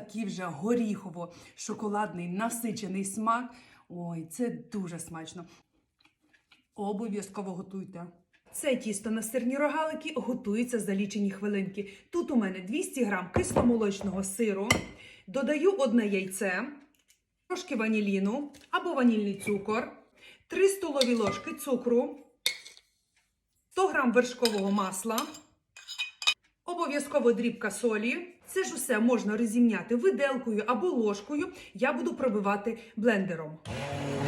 такий вже горіхово-шоколадний насичений смак. Ой, це дуже смачно. Обов'язково готуйте. Це тісто на сирні рогалики готується за лічені хвилинки. Тут у мене 200 грам кисломолочного сиру. Додаю одне яйце, трошки ваніліну або ванільний цукор, 3 столові ложки цукру, 100 грам вершкового масла, обов'язково дрібка солі. Це ж усе можна розімняти виделкою або ложкою. Я буду пробивати блендером.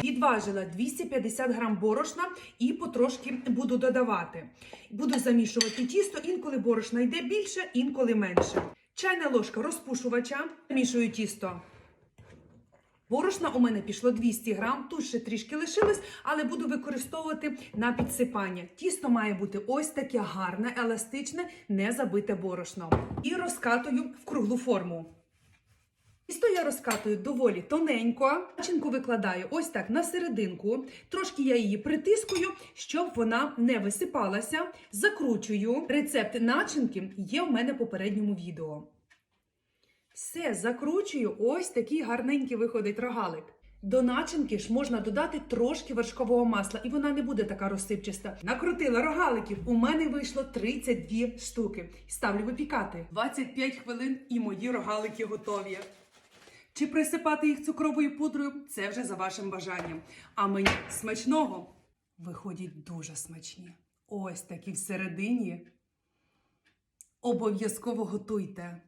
Відважила 250 грам борошна і потрошки буду додавати. Буду замішувати тісто, інколи борошна йде більше, інколи менше. Чайна ложка розпушувача. Замішую тісто. Борошна у мене пішло 200 грам, тут ще трішки лишилось, але буду використовувати на підсипання. Тісто має бути ось таке гарне, еластичне, не забите борошном. І розкатую в круглу форму. Тісто я розкатую доволі тоненько. Начинку викладаю ось так на серединку. Трошки я її притискую, щоб вона не висипалася. Закручую. Рецепт начинки є в мене в попередньому відео. Все, закручую. Ось такий гарненький виходить рогалик. До начинки ж можна додати трошки вершкового масла, і вона не буде така розсипчаста. Накрутила рогаликів. У мене вийшло 32 штуки. Ставлю випікати. 25 хвилин і мої рогалики готові. Чи присипати їх цукровою пудрою це вже за вашим бажанням. А мені смачного виходять дуже смачні. Ось такі всередині. Обов'язково готуйте.